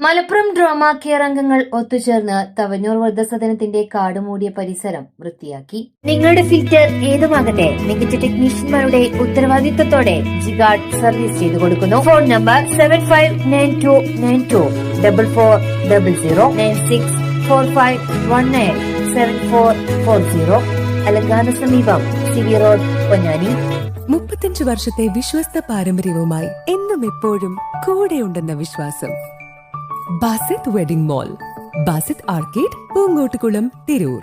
Malappuram drama care അംഗങ്ങൾ ഒത്തുചേർന്ന് തവഞ്ഞൂർ വൃദ്ധസദനത്തിന്റെ കാടുമൂടിയ പരിസരം വൃത്തിയാക്കി. നിങ്ങളുടെ ഫിൽറ്റർ ഏതുമാകട്ടെ മികച്ച ടെക്നീഷ്യന്മാരുടെ ഉത്തരവാദിത്തത്തോടെ ജിഗാർഡ് സർവീസ് ചെയ്തു കൊടുക്കുന്നു. Phone number seven five nine two nine two double four double zero nine six four five one nine seven four four zero അലങ്കാന സമീപം സി വി റോഡ് പൊന്നാനി. മുപ്പത്തഞ്ച് വർഷത്തെ വിശ്വസ്ത പാരമ്പര്യവുമായി എന്നും എപ്പോഴും കൂടെയുണ്ടെന്ന വിശ്വാസം. Basith wedding mall Basith arcade Poonkottukulam Tirur.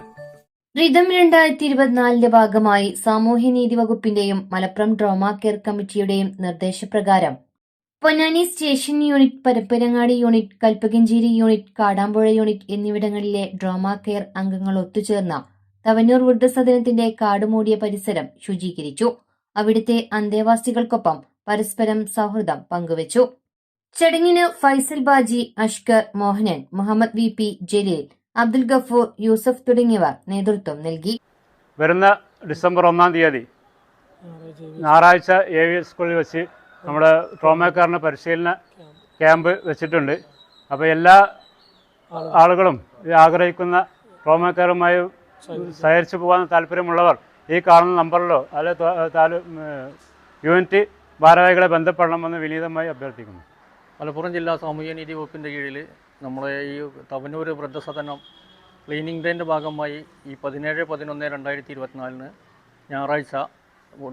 Rhythm രണ്ടായിരത്തി ഇരുപത്തിനാലിന്റെ ഭാഗമായി സാമൂഹ്യനീതി വകുപ്പിന്റെയും മലപ്പുറം ഡ്രോമാ കെയർ കമ്മിറ്റിയുടെയും നിർദ്ദേശപ്രകാരം Ponnani station unit Parappanangadi unit Kalpakanchery unit Kadampuzha unit എന്നിവിടങ്ങളിലെ ഡ്രോമ കെയർ അംഗങ്ങൾ ഒത്തുചേർന്ന തവന്നൂർ വൃദ്ധസദനത്തിന്റെ കാടുമൂടിയ പരിസരം ശുചീകരിച്ചു. അവിടുത്തെ അന്തേവാസികൾക്കൊപ്പം പരസ്പരം സൗഹൃദം പങ്കുവച്ചു. ചടങ്ങിന് ഫൈസൽ ബാജി അഷ്കർ മോഹനൻ മുഹമ്മദ് വി പി ജലീൽ അബ്ദുൽ ഗഫൂർ യൂസഫ് തുടങ്ങിയവർ നേതൃത്വം നൽകി. വരുന്ന ഡിസംബർ ഒന്നാം തീയതി ഞായറാഴ്ച എ വി സ്കൂളിൽ വെച്ച് നമ്മുടെ ട്രോമക്കാരന് പരിശീലന ക്യാമ്പ് വെച്ചിട്ടുണ്ട്. അപ്പോൾ എല്ലാ ആളുകളും ആഗ്രഹിക്കുന്ന ട്രോമക്കാരുമായി സഹകരിച്ചു പോകാൻ താല്പര്യമുള്ളവർ ഈ കാണുന്ന നമ്പറിലോ അല്ലെ യൂണിറ്റ് ഭാരവാഹികളെ ബന്ധപ്പെടണമെന്ന് വിനീതമായി അഭ്യർത്ഥിക്കുന്നു. മലപ്പുറം ജില്ലാ സാമൂഹ്യനീതി വകുപ്പിന്റെ കീഴിൽ നമ്മുടെ ഈ തവനൂർ വൃദ്ധസദനം ക്ലീനിങ് ഡേന്റെ ഭാഗമായി ഈ പതിനേഴ് പതിനൊന്ന് രണ്ടായിരത്തി ഇരുപത്തിനാലിന് ഞായറാഴ്ച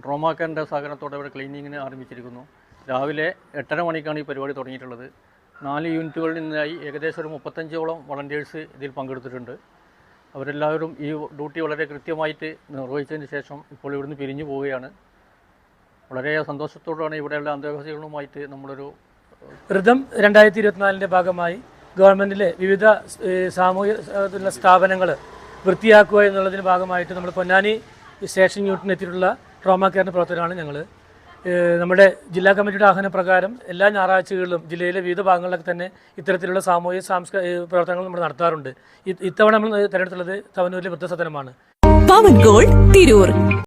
ട്രോമാ കെയറിന്റെ സഹകരണത്തോടെ ഇവിടെ ക്ലീനിങ്ങിന് ആരംഭിച്ചിരിക്കുന്നു. രാവിലെ എട്ടര മണിക്കാണ് ഈ പരിപാടി തുടങ്ങിയിട്ടുള്ളത്. നാല് യൂണിറ്റുകളിൽ നിന്നായി ഏകദേശം ഒരു മുപ്പത്തഞ്ചോളം വളണ്ടിയേഴ്സ് ഇതിൽ പങ്കെടുത്തിട്ടുണ്ട്. അവരെല്ലാവരും ഈ ഡ്യൂട്ടി വളരെ കൃത്യമായിട്ട് നിർവഹിച്ചതിന് ശേഷം ഇപ്പോൾ ഇവിടുന്ന് പിരിഞ്ഞു പോവുകയാണ്. വളരെ സന്തോഷത്തോടെയാണ് ഇവിടെയുള്ള അന്തേവാസികളുമായിട്ട് നമ്മളൊരു ഋതം രണ്ടായിരത്തി ഇരുപത്തിനാലിന്റെ ഭാഗമായി ഗവൺമെന്റിലെ വിവിധ സാമൂഹിക സ്ഥാപനങ്ങൾ വൃത്തിയാക്കുക എന്നുള്ളതിന്റെ ഭാഗമായിട്ട് നമ്മൾ പൊന്നാനി സ്റ്റേഷൻ യൂണിറ്റിന് എത്തിയിട്ടുള്ള ട്രോമ കെയറിന്റെ പ്രവർത്തനമാണ് ഞങ്ങൾ നമ്മുടെ ജില്ലാ കമ്മിറ്റിയുടെ ആഹ്വാനപ്രകാരം എല്ലാ ഞായറാഴ്ചകളിലും ജില്ലയിലെ വിവിധ ഭാഗങ്ങളിലൊക്കെ തന്നെ ഇത്തരത്തിലുള്ള സാമൂഹിക സാംസ്കാരിക പ്രവർത്തനങ്ങൾ നമ്മൾ നടത്താറുണ്ട്. ഇത്തവണ നമ്മൾ തിരഞ്ഞെടുത്തുള്ളത് തവനൂരിലെ വൃദ്ധസദനമാണ്. പവൻ ഗോൾഡ് തിരൂർ.